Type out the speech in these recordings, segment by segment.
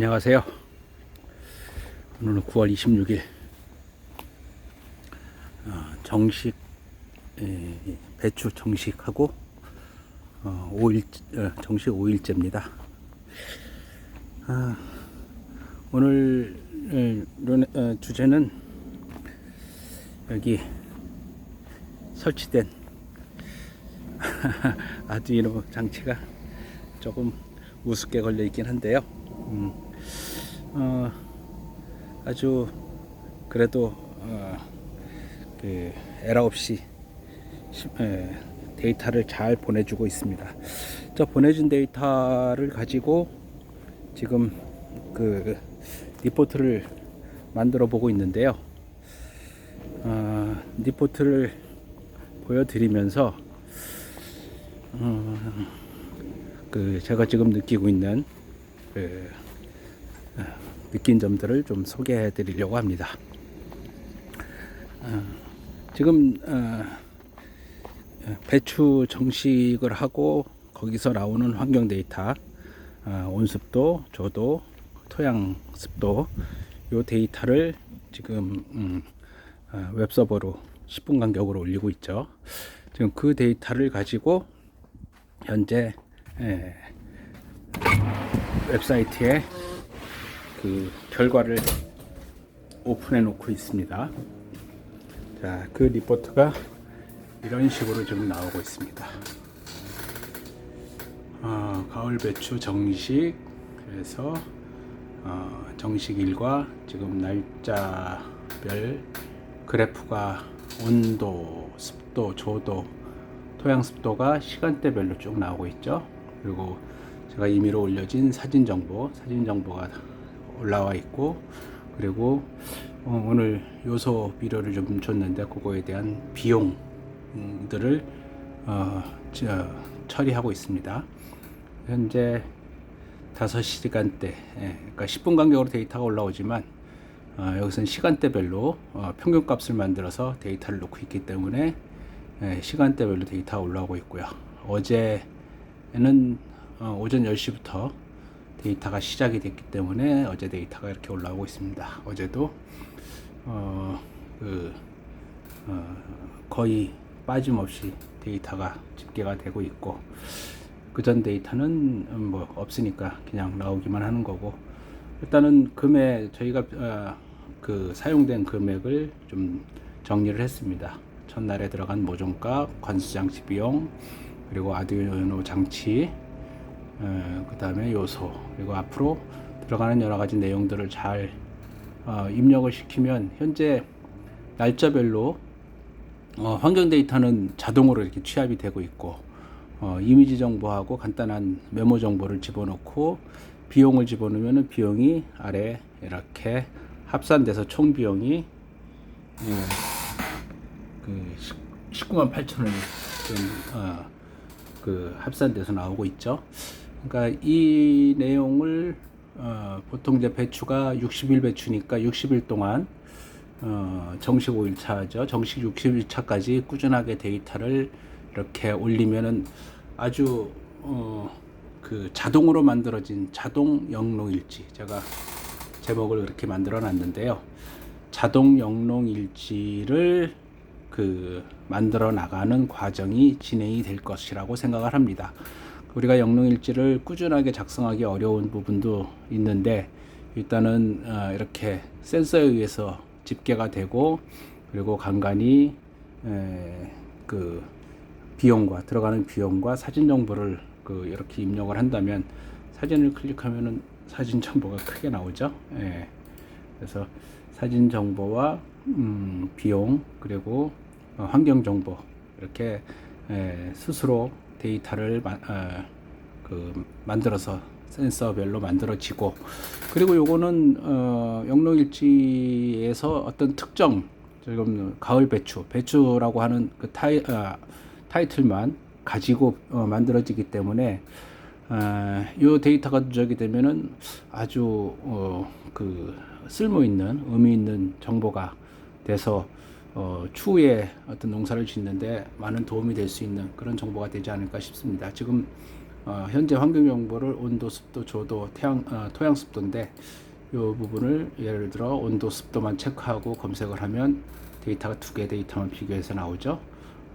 안녕하세요. 오늘은 9월 26일 어, 정식 에, 배추 정식하고 어, 5일 어, 정식 5일째입니다. 아, 오늘 어, 주제는 여기 설치된 아두이노 장치가 조금 우습게 걸려 있긴 한데요. 음, 어, 아주 그래도 어, 그 에러 없이 시- 에, 데이터를 잘 보내주고 있습니다. 저 보내준 데이터를 가지고 지금 그 리포트를 만들어 보고 있는데요. 어, 리포트를 보여드리면서 어, 그 제가 지금 느끼고 있는 그 어, 느낀 점들을 좀 소개해 드리려고 합니다. 어, 지금 어, 배추 정식을 하고 거기서 나오는 환경 데이터, 어, 온습도, 조도, 토양 습도 요 데이터를 지금 음, 어, 웹서버로 10분 간격으로 올리고 있죠. 지금 그 데이터를 가지고 현재 에, 웹사이트에 그 결과를 오픈해 놓고 있습니다. 자, 그 리포트가 이런 식으로 지금 나오고 있습니다. 어, 가을 배추 정식 그래서 어, 정식 일과 지금 날짜별 그래프가 온도, 습도, 조도, 토양 습도가 시간대별로 쭉 나오고 있죠. 그리고 제가 임의로 올려진 사진 정보, 사진 정보가 올라와 있고, 그리고 어, 오늘 요소 비료를 좀 줬는데 그거에 대한 비용들을 어, 저, 처리하고 있습니다. 현재 5시간대, 예, 그러니까 10분 간격으로 데이터가 올라오지만 어, 여기서는 시간대별로 어, 평균값을 만들어서 데이터를 놓고 있기 때문에 예, 시간대별로 데이터가 올라오고 있고요. 어제는 어, 오전 10시부터 데이터가 시작이 됐기 때문에 어제 데이터가 이렇게 올라오고 있습니다. 어제도 어, 그, 어, 거의 빠짐없이 데이터가 집계가 되고 있고 그 전 데이터는 음, 뭐 없으니까 그냥 나오기만 하는 거고 일단은 금액 저희가 어, 그 사용된 금액을 좀 정리를 했습니다. 첫날에 들어간 모종값, 관수 장치 비용, 그리고 아두이노 장치, 그 다음에 요소, 그리고 앞으로 들어가는 여러 가지 내용들을 잘 어, 입력을 시키면 현재 날짜별로 어, 환경 데이터는 자동으로 이렇게 취합이 되고 있고 어, 이미지 정보하고 간단한 메모 정보를 집어넣고 비용을 집어넣으면 비용이 아래 이렇게 합산돼서 총 비용이 예, 그 19만 8천 원이 좀, 어, 그 합산돼서 나오고 있죠. 그러니까 이 내용을 어, 보통 이제 배추가 60일 배추니까 60일 동안 어, 정식 5일차죠. 정식 60일차까지 꾸준하게 데이터를 이렇게 올리면은 아주 어, 그 자동으로 만들어진 자동 영농일지 제가 제목을 그렇게 만들어 놨는데요. 자동 영농일지를 그 만들어 나가는 과정이 진행이 될 것이라고 생각을 합니다. 우리가 영농일지를 꾸준하게 작성하기 어려운 부분도 있는데 일단은 어, 이렇게 센서에 의해서 집계가 되고 그리고 간간히 에, 그 비용과 들어가는 비용과 사진 정보를 그 이렇게 입력을 한다면 사진을 클릭하면은 사진 정보가 크게 나오죠. 예. 그래서 사진 정보와 음, 비용 그리고 어, 환경 정보 이렇게 에, 스스로 데이터를 마, 어, 그 만들어서 센서별로 만들어지고 그리고 요거는 어, 영농일지에서 어떤 특정 지금 가을 배추 배추라고 하는 그 타이, 어, 타이틀만 가지고 어, 만들어지기 때문에 어, 요 데이터가 누적이 되면은 아주 어, 그 쓸모 있는 의미 있는 정보가 돼서 어, 추후에 어떤 농사를 짓는데 많은 도움이 될 수 있는 그런 정보가 되지 않을까 싶습니다. 지금 어, 현재 환경 정보를 온도, 습도, 조도, 태양, 어, 토양 습도인데 이 부분을 예를 들어 온도, 습도만 체크하고 검색을 하면 데이터가 두 개 데이터만 비교해서 나오죠.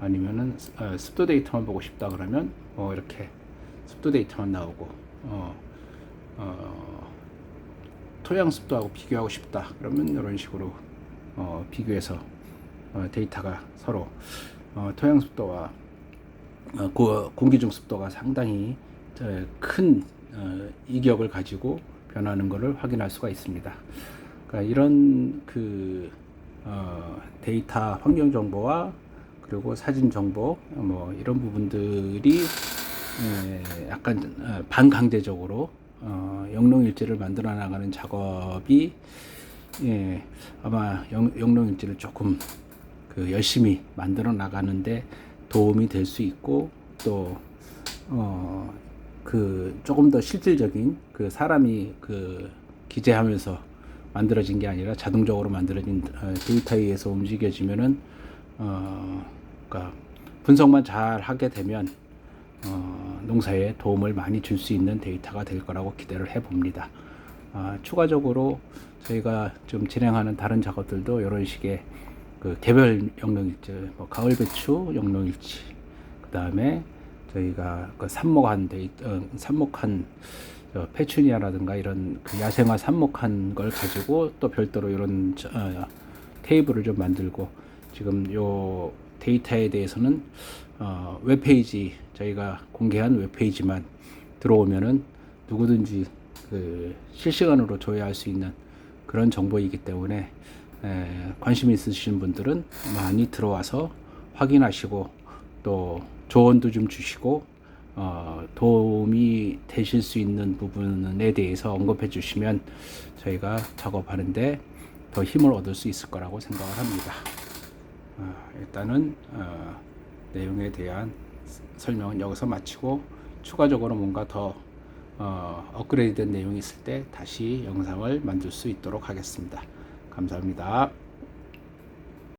아니면은 어, 습도 데이터만 보고 싶다 그러면 뭐 이렇게 습도 데이터만 나오고 어, 어, 토양 습도하고 비교하고 싶다 그러면 이런 식으로 어, 비교해서 어, 데이터가 서로 어, 토양 습도와 어, 고, 공기 중 습도가 상당히 어, 큰 어, 이격을 가지고 변하는 것을 확인할 수가 있습니다. 그러니까 이런 그 어, 데이터 환경 정보와 그리고 사진 정보 뭐 이런 부분들이 에, 약간 어, 반강제적으로 어, 영농일지를 만들어 나가는 작업이 예, 아마 영, 영농일지를 조금 그 열심히 만들어 나가는데 도움이 될 수 있고 또 어, 그 조금 더 실질적인 그 사람이 그 기재하면서 만들어진 게 아니라 자동적으로 만들어진 어, 데이터에 의해서 움직여지면은 어, 그러니까 분석만 잘 하게 되면 어, 농사에 도움을 많이 줄 수 있는 데이터가 될 거라고 기대를 해봅니다. 아, 추가적으로 저희가 좀 진행하는 다른 작업들도 이런 식의 그 개별 영농일지, 뭐 가을 배추 영농일지, 그 다음에 저희가 그 삽목한 데이, 어, 삽목한 저 페추니아라든가 이런 그 야생화 삽목한 걸 가지고 또 별도로 이런 저, 어, 테이블을 좀 만들고 지금 요 데이터에 대해서는 어, 웹페이지 저희가 공개한 웹페이지만 들어오면은 누구든지 그 실시간으로 조회할 수 있는 그런 정보이기 때문에 에, 관심 있으신 분들은 많이 들어와서 확인하시고 또 조언도 좀 주시고 어, 도움이 되실 수 있는 부분에 대해서 언급해 주시면 저희가 작업하는데 더 힘을 얻을 수 있을 거라고 생각을 합니다. 어, 일단은 어, 내용에 대한 설명은 여기서 마치고 추가적으로 뭔가 더 어, 업그레이드된 내용이 있을 때 다시 영상을 만들 수 있도록 하겠습니다. 감사합니다.